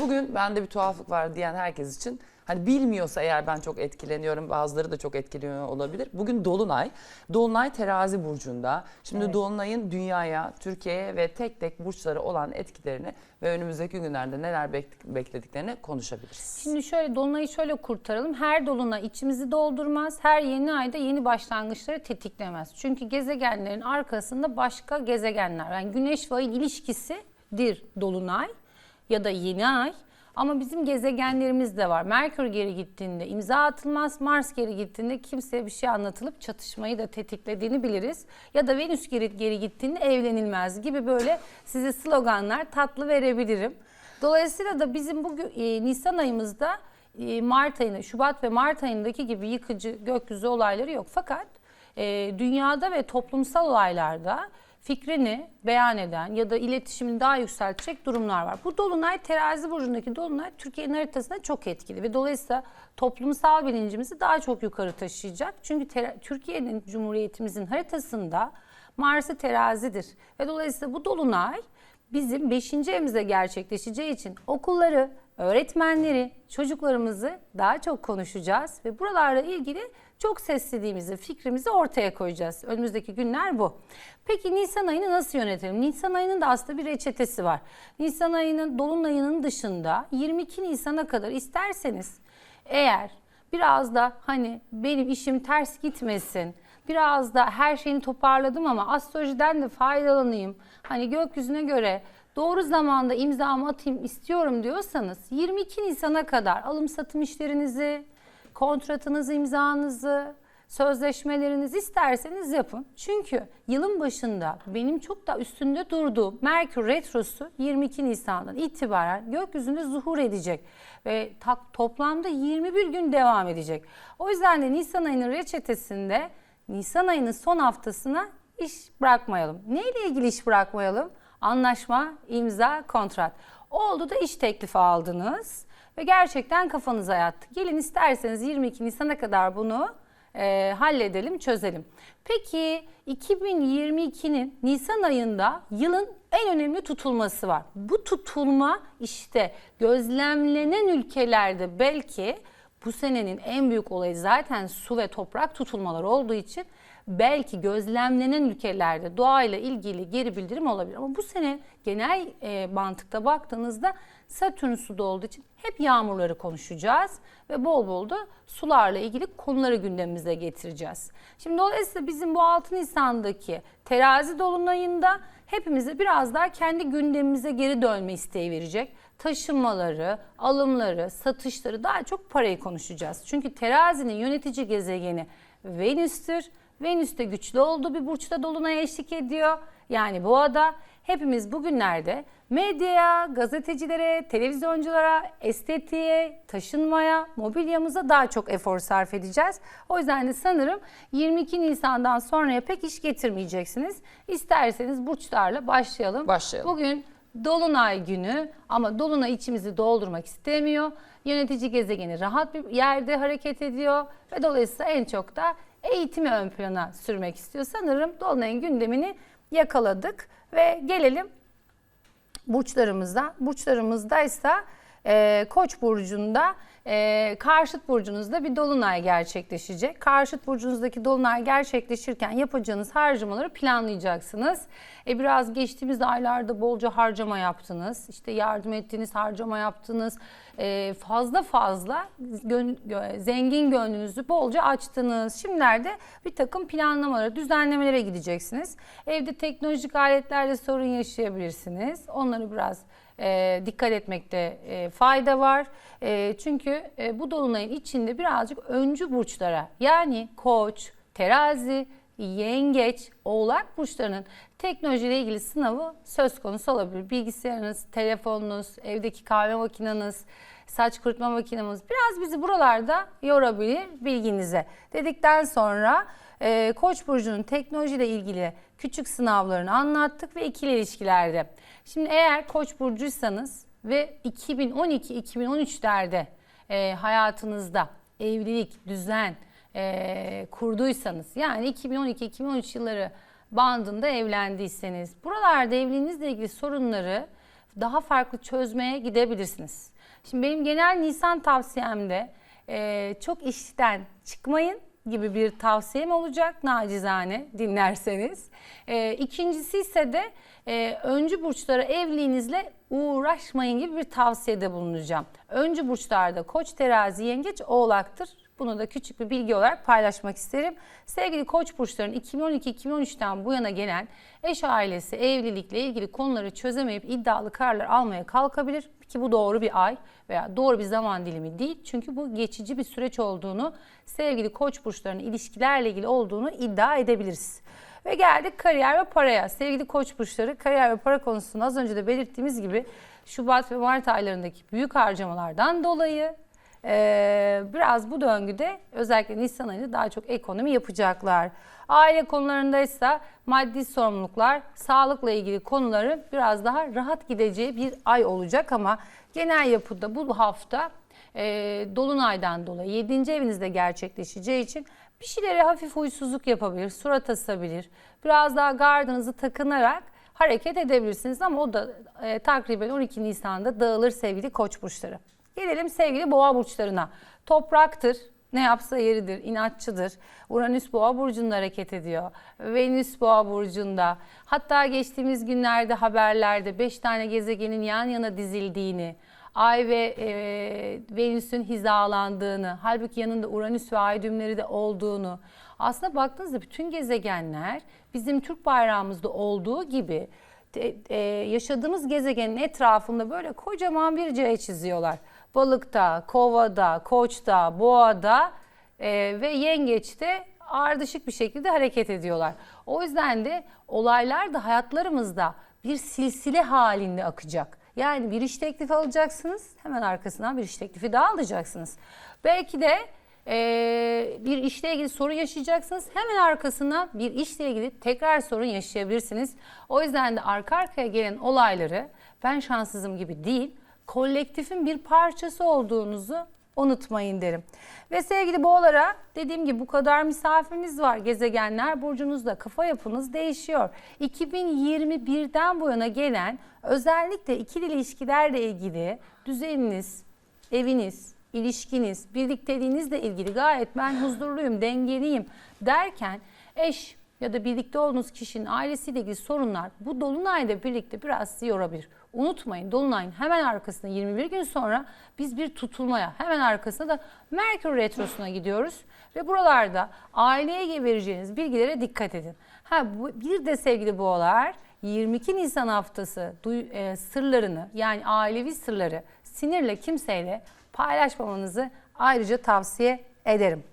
Bugün bende bir tuhaflık var diyen herkes için hani bilmiyorsa eğer ben çok etkileniyorum bazıları da çok etkileniyor olabilir. Bugün Dolunay. Dolunay terazi burcunda. Şimdi Evet. Dolunay'ın dünyaya, Türkiye'ye ve tek tek burçları olan etkilerini ve önümüzdeki günlerde neler bek- beklediklerini konuşabiliriz. Şimdi şöyle dolunayı şöyle kurtaralım. Her dolunay içimizi doldurmaz. Her yeni ayda yeni başlangıçları tetiklemez. Çünkü gezegenlerin arkasında başka gezegenler. Yani güneş ve ayın ilişkisidir dolunay ya da yeni ay. Ama bizim gezegenlerimiz de var. Merkür geri gittiğinde imza atılmaz. Mars geri gittiğinde kimseye bir şey anlatılıp çatışmayı da tetiklediğini biliriz. Ya da Venüs geri, geri gittiğinde evlenilmez gibi böyle size sloganlar tatlı verebilirim. Dolayısıyla da bizim bu gö- e, Nisan ayımızda e, Mart ayında, Şubat ve Mart ayındaki gibi yıkıcı gökyüzü olayları yok. Fakat e, dünyada ve toplumsal olaylarda fikrini beyan eden ya da iletişimini daha yükseltecek durumlar var. Bu dolunay terazi burcundaki dolunay Türkiye'nin haritasında çok etkili ve dolayısıyla toplumsal bilincimizi daha çok yukarı taşıyacak. Çünkü Türkiye'nin Cumhuriyetimizin haritasında Mars'ı terazidir ve dolayısıyla bu dolunay bizim 5. evimizde gerçekleşeceği için okulları, öğretmenleri, çocuklarımızı daha çok konuşacağız ve buralarla ilgili çok seslediğimizi, fikrimizi ortaya koyacağız. Önümüzdeki günler bu. Peki Nisan ayını nasıl yönetelim? Nisan ayının da aslında bir reçetesi var. Nisan ayının dolunayının dışında 22 Nisan'a kadar isterseniz eğer biraz da hani benim işim ters gitmesin, biraz da her şeyini toparladım ama astrolojiden de faydalanayım. Hani gökyüzüne göre doğru zamanda imzamı atayım istiyorum diyorsanız 22 Nisan'a kadar alım satım işlerinizi, kontratınızı, imzanızı, sözleşmelerinizi isterseniz yapın. Çünkü yılın başında benim çok da üstünde durduğum Merkür Retrosu 22 Nisan'dan itibaren gökyüzünde zuhur edecek ve toplamda 21 gün devam edecek. O yüzden de Nisan ayının reçetesinde Nisan ayının son haftasına iş bırakmayalım. Neyle ilgili iş bırakmayalım? Anlaşma, imza, kontrat. Oldu da iş teklifi aldınız ve gerçekten kafanıza yattı. Gelin isterseniz 22 Nisan'a kadar bunu e, halledelim, çözelim. Peki 2022'nin Nisan ayında yılın en önemli tutulması var. Bu tutulma işte gözlemlenen ülkelerde belki bu senenin en büyük olayı zaten su ve toprak tutulmaları olduğu için belki gözlemlenen ülkelerde doğayla ilgili geri bildirim olabilir. Ama bu sene genel e, mantıkta baktığınızda Satürn suda olduğu için hep yağmurları konuşacağız ve bol bol da sularla ilgili konuları gündemimize getireceğiz. Şimdi dolayısıyla bizim bu 6 Nisan'daki terazi dolunayında hepimize biraz daha kendi gündemimize geri dönme isteği verecek. Taşınmaları, alımları, satışları daha çok parayı konuşacağız. Çünkü terazinin yönetici gezegeni Venüs'tür. Venüs de güçlü olduğu bir burçta dolunaya eşlik ediyor. Yani boğada hepimiz bugünlerde medyaya, gazetecilere, televizyonculara, estetiğe, taşınmaya, mobilyamıza daha çok efor sarf edeceğiz. O yüzden de sanırım 22 Nisan'dan sonraya pek iş getirmeyeceksiniz. İsterseniz burçlarla başlayalım. Başlayalım. Bugün Dolunay günü ama Dolunay içimizi doldurmak istemiyor. Yönetici gezegeni rahat bir yerde hareket ediyor ve dolayısıyla en çok da eğitimi ön plana sürmek istiyor. Sanırım Dolunay'ın gündemini yakaladık ve gelelim burçlarımızda. Burçlarımızdaysa e, Koç burcunda e, karşıt burcunuzda bir dolunay gerçekleşecek. Karşıt burcunuzdaki dolunay gerçekleşirken yapacağınız harcamaları planlayacaksınız. E, biraz geçtiğimiz aylarda bolca harcama yaptınız. İşte yardım ettiğiniz harcama yaptınız. E, fazla fazla gön- gö- zengin gönlünüzü bolca açtınız. Şimdilerde bir takım planlamalara, düzenlemelere gideceksiniz. Evde teknolojik aletlerle sorun yaşayabilirsiniz. Onları biraz e, dikkat etmekte e, fayda var. E, çünkü e, bu dolunayın içinde birazcık öncü burçlara yani koç, terazi, yengeç, oğlak burçlarının teknolojiyle ilgili sınavı söz konusu olabilir. Bilgisayarınız, telefonunuz, evdeki kahve makineniz, saç kurutma makinemiz biraz bizi buralarda yorabilir bilginize. Dedikten sonra e, Koç burcunun teknolojiyle ilgili küçük sınavlarını anlattık ve ikili ilişkilerde. Şimdi eğer Koç burcuysanız ve 2012-2013'lerde e, hayatınızda evlilik, düzen e, kurduysanız yani 2012-2013 yılları bandında evlendiyseniz buralarda evliliğinizle ilgili sorunları daha farklı çözmeye gidebilirsiniz. Şimdi benim genel Nisan tavsiyemde e, çok işten çıkmayın gibi bir tavsiyem olacak nacizane dinlerseniz. E, ikincisi ise de e, öncü burçlara evliliğinizle uğraşmayın gibi bir tavsiyede bulunacağım. Öncü burçlarda koç, terazi, yengeç, oğlaktır. Bunu da küçük bir bilgi olarak paylaşmak isterim. Sevgili koç burçların 2012-2013'ten bu yana gelen eş ailesi, evlilikle ilgili konuları çözemeyip iddialı kararlar almaya kalkabilir. Ki bu doğru bir ay veya doğru bir zaman dilimi değil. Çünkü bu geçici bir süreç olduğunu, sevgili koç burçlarının ilişkilerle ilgili olduğunu iddia edebiliriz. Ve geldik kariyer ve paraya. Sevgili koç burçları kariyer ve para konusunda az önce de belirttiğimiz gibi Şubat ve Mart aylarındaki büyük harcamalardan dolayı ee, biraz bu döngüde özellikle Nisan ayında daha çok ekonomi yapacaklar. Aile konularında ise maddi sorumluluklar, sağlıkla ilgili konuları biraz daha rahat gideceği bir ay olacak ama genel yapıda bu hafta e, Dolunay'dan dolayı 7. evinizde gerçekleşeceği için bir şeylere hafif huysuzluk yapabilir, surat asabilir. Biraz daha gardınızı takınarak hareket edebilirsiniz ama o da e, takriben 12 Nisan'da dağılır sevgili koç burçları. Gelelim sevgili boğa burçlarına. Topraktır, ne yapsa yeridir, inatçıdır. Uranüs boğa burcunda hareket ediyor. Venüs boğa burcunda. Hatta geçtiğimiz günlerde haberlerde 5 tane gezegenin yan yana dizildiğini, Ay ve e, Venüs'ün hizalandığını, halbuki yanında Uranüs ve Ay düğümleri de olduğunu. Aslında baktığınızda bütün gezegenler bizim Türk bayrağımızda olduğu gibi e, yaşadığımız gezegenin etrafında böyle kocaman bir C çiziyorlar. Balıkta, kovada, koçta, boğada e, ve yengeçte ardışık bir şekilde hareket ediyorlar. O yüzden de olaylar da hayatlarımızda bir silsile halinde akacak. Yani bir iş teklifi alacaksınız, hemen arkasından bir iş teklifi daha alacaksınız. Belki de e, bir işle ilgili sorun yaşayacaksınız. Hemen arkasından bir işle ilgili tekrar sorun yaşayabilirsiniz. O yüzden de arka arkaya gelen olayları ben şanssızım gibi değil, kolektifin bir parçası olduğunuzu unutmayın derim. Ve sevgili boğalara dediğim gibi bu kadar misafiriniz var. Gezegenler burcunuzda kafa yapınız değişiyor. 2021'den bu yana gelen özellikle ikili ilişkilerle ilgili düzeniniz, eviniz, ilişkiniz, birlikteliğinizle ilgili gayet ben huzurluyum, dengeliyim derken eş ya da birlikte olduğunuz kişinin ailesiyle ilgili sorunlar bu dolunayla birlikte biraz sizi yorabilir. Unutmayın dolunayın hemen arkasında 21 gün sonra biz bir tutulmaya hemen arkasında da Merkür Retrosu'na gidiyoruz. Ve buralarda aileye vereceğiniz bilgilere dikkat edin. Ha, bir de sevgili boğalar 22 Nisan haftası e, sırlarını yani ailevi sırları sinirle kimseyle paylaşmamanızı ayrıca tavsiye ederim.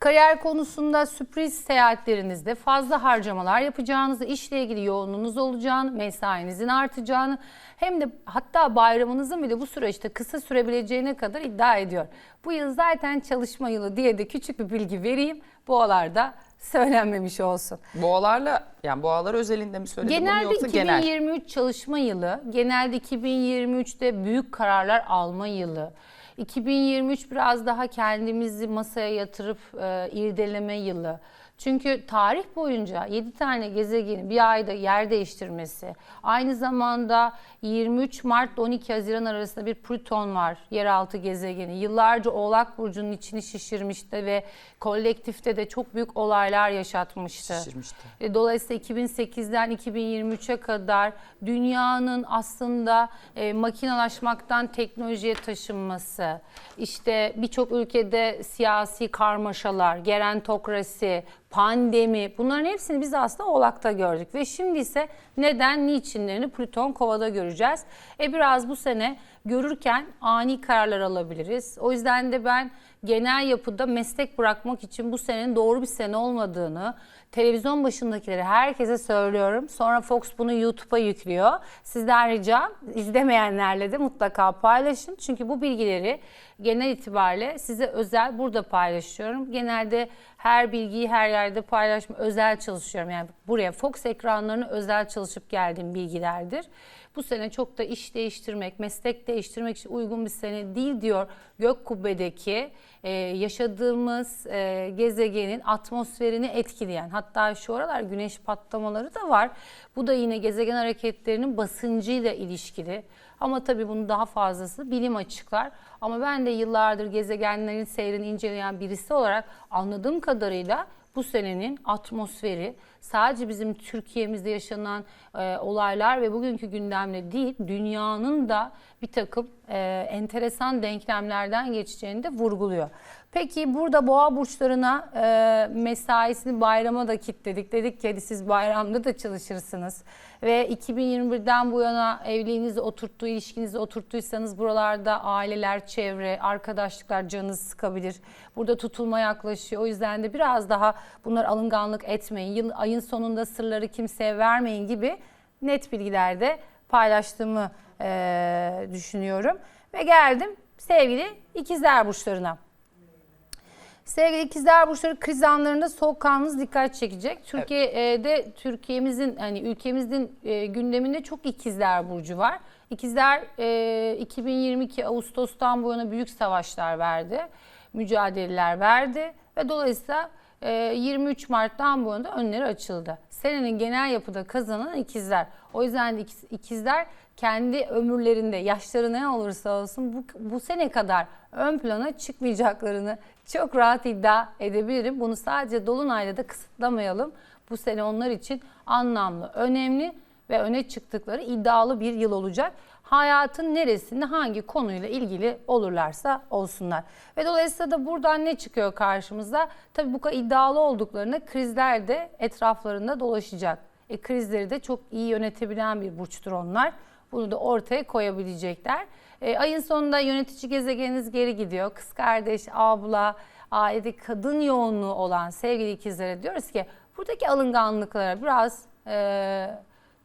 Kariyer konusunda sürpriz seyahatlerinizde fazla harcamalar yapacağınızı, işle ilgili yoğunluğunuz olacağını, mesainizin artacağını hem de hatta bayramınızın bile bu süreçte kısa sürebileceğine kadar iddia ediyor. Bu yıl zaten çalışma yılı diye de küçük bir bilgi vereyim. Bu alarda söylenmemiş olsun. Boğalarla yani boğalar özelinde mi söyledim Genelde yoksa genel? 2023 çalışma yılı, genelde 2023'te büyük kararlar alma yılı. 2023 biraz daha kendimizi masaya yatırıp e, irdeleme yılı. Çünkü tarih boyunca 7 tane gezegenin bir ayda yer değiştirmesi, aynı zamanda 23 Mart ile 12 Haziran arasında bir Plüton var, yeraltı gezegeni. Yıllarca Oğlak Burcu'nun içini şişirmişti ve kolektifte de çok büyük olaylar yaşatmıştı. Şişirmişti. E, Dolayısıyla 2008'den 2023'e kadar dünyanın aslında e, makinalaşmaktan teknolojiye taşınması, işte birçok ülkede siyasi karmaşalar, gerentokrasi, pandemi bunların hepsini biz aslında Oğlak'ta gördük. Ve şimdi ise neden, niçinlerini Plüton Kova'da göreceğiz. E biraz bu sene görürken ani kararlar alabiliriz. O yüzden de ben genel yapıda meslek bırakmak için bu senenin doğru bir sene olmadığını, televizyon başındakileri herkese söylüyorum. Sonra Fox bunu YouTube'a yüklüyor. Sizden ricam izlemeyenlerle de mutlaka paylaşın. Çünkü bu bilgileri genel itibariyle size özel burada paylaşıyorum. Genelde her bilgiyi her yerde paylaşma özel çalışıyorum. Yani buraya Fox ekranlarına özel çalışıp geldiğim bilgilerdir. Bu sene çok da iş değiştirmek, meslek değiştirmek için uygun bir sene değil diyor gök kubbedeki e, yaşadığımız e, gezegenin atmosferini etkileyen hatta şu aralar güneş patlamaları da var. Bu da yine gezegen hareketlerinin basıncıyla ilişkili. Ama tabii bunu daha fazlası bilim açıklar. Ama ben de yıllardır gezegenlerin seyrini inceleyen birisi olarak anladığım kadarıyla bu senenin atmosferi sadece bizim Türkiye'mizde yaşanan e, olaylar ve bugünkü gündemle değil dünyanın da bir takım e, enteresan denklemlerden geçeceğini de vurguluyor. Peki burada boğa burçlarına e, mesaisini bayrama da kitledik. Dedik ki siz bayramda da çalışırsınız. Ve 2021'den bu yana evliliğinizi oturttuğu, ilişkinizi oturttuysanız buralarda aileler, çevre, arkadaşlıklar canınızı sıkabilir. Burada tutulma yaklaşıyor. O yüzden de biraz daha bunlar alınganlık etmeyin. Yıl, ayın sonunda sırları kimseye vermeyin gibi net bilgilerde paylaştığımı e, düşünüyorum. Ve geldim sevgili ikizler burçlarına. Sevgili ikizler burçları kriz anlarında soğukkanlınız dikkat çekecek. Türkiye'de Türkiye'mizin hani ülkemizin e, gündeminde çok ikizler burcu var. İkizler e, 2022 Ağustos'tan bu yana büyük savaşlar verdi. Mücadeleler verdi ve dolayısıyla e, 23 Mart'tan bu yana da önleri açıldı. Senenin genel yapıda kazanan ikizler. O yüzden de ikiz- ikizler kendi ömürlerinde yaşları ne olursa olsun bu, bu sene kadar ön plana çıkmayacaklarını çok rahat iddia edebilirim. Bunu sadece Dolunay'la da kısıtlamayalım. Bu sene onlar için anlamlı, önemli ve öne çıktıkları iddialı bir yıl olacak. Hayatın neresinde hangi konuyla ilgili olurlarsa olsunlar. Ve dolayısıyla da buradan ne çıkıyor karşımıza? Tabii bu kadar iddialı olduklarında krizler de etraflarında dolaşacak. E, krizleri de çok iyi yönetebilen bir burçtur onlar. Bunu da ortaya koyabilecekler. E, ayın sonunda yönetici gezegeniniz geri gidiyor. Kız kardeş, abla, ailede kadın yoğunluğu olan sevgili ikizlere diyoruz ki buradaki alınganlıklara biraz e,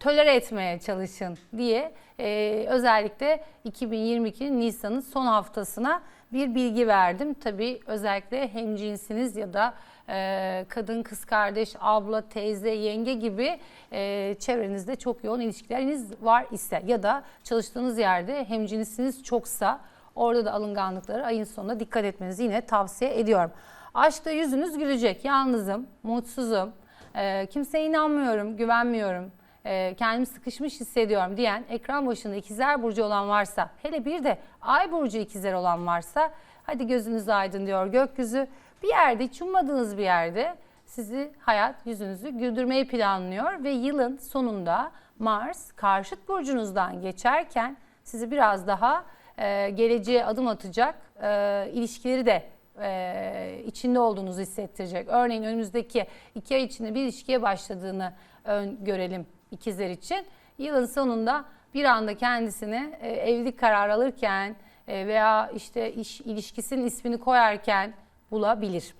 tolere etmeye çalışın diye e, özellikle 2022'nin Nisan'ın son haftasına bir bilgi verdim. Tabii özellikle hemcinsiniz ya da e, kadın, kız kardeş, abla, teyze, yenge gibi e, çevrenizde çok yoğun ilişkileriniz var ise ya da çalıştığınız yerde hemcinsiniz çoksa orada da alınganlıklara ayın sonunda dikkat etmenizi yine tavsiye ediyorum. Aşkta yüzünüz gülecek. Yalnızım, mutsuzum, e, kimseye inanmıyorum, güvenmiyorum e, kendimi sıkışmış hissediyorum diyen ekran başında ikizler burcu olan varsa hele bir de ay burcu ikizler olan varsa hadi gözünüz aydın diyor gökyüzü. Bir yerde hiç ummadığınız bir yerde sizi hayat yüzünüzü güldürmeyi planlıyor ve yılın sonunda Mars karşıt burcunuzdan geçerken sizi biraz daha e, geleceğe adım atacak e, ilişkileri de e, içinde olduğunuzu hissettirecek. Örneğin önümüzdeki iki ay içinde bir ilişkiye başladığını ön, görelim ikizler için. Yılın sonunda bir anda kendisini e, evlilik kararı alırken e, veya işte iş ilişkisinin ismini koyarken bulabilir.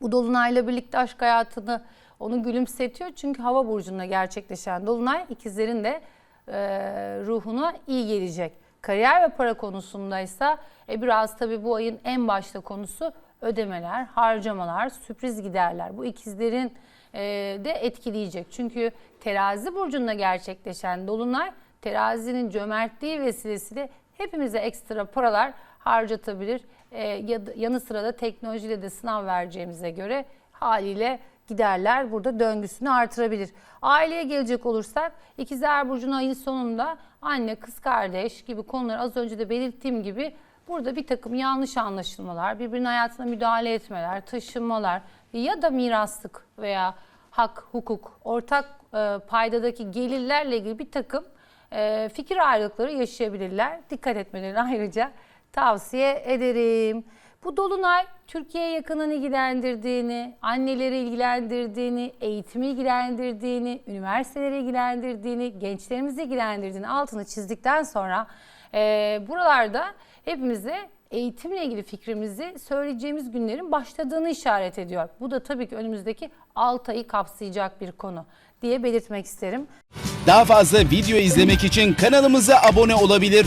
Bu dolunayla birlikte aşk hayatını onu gülümsetiyor. Çünkü hava burcunda gerçekleşen dolunay ikizlerin de e, ruhuna iyi gelecek. Kariyer ve para konusundaysa e, biraz tabii bu ayın en başta konusu ödemeler, harcamalar, sürpriz giderler. Bu ikizlerin e, de etkileyecek. Çünkü terazi burcunda gerçekleşen dolunay terazinin cömertliği vesilesiyle hepimize ekstra paralar harcatabilir. E, ya da- yanı sıra da teknolojiyle de sınav vereceğimize göre haliyle giderler burada döngüsünü artırabilir. Aileye gelecek olursak ikizler burcunun ayın sonunda anne, kız kardeş gibi konular az önce de belirttiğim gibi burada bir takım yanlış anlaşılmalar, birbirinin hayatına müdahale etmeler, taşınmalar ya da miraslık veya hak, hukuk, ortak e, paydadaki gelirlerle ilgili bir takım e, fikir ayrılıkları yaşayabilirler. Dikkat etmelerini ayrıca tavsiye ederim. Bu dolunay Türkiye'ye yakından ilgilendirdiğini, anneleri ilgilendirdiğini, eğitimi ilgilendirdiğini, üniversiteleri ilgilendirdiğini, gençlerimizi ilgilendirdiğini altını çizdikten sonra e, buralarda hepimize eğitimle ilgili fikrimizi söyleyeceğimiz günlerin başladığını işaret ediyor. Bu da tabii ki önümüzdeki 6 ayı kapsayacak bir konu diye belirtmek isterim. Daha fazla video izlemek için kanalımıza abone olabilir.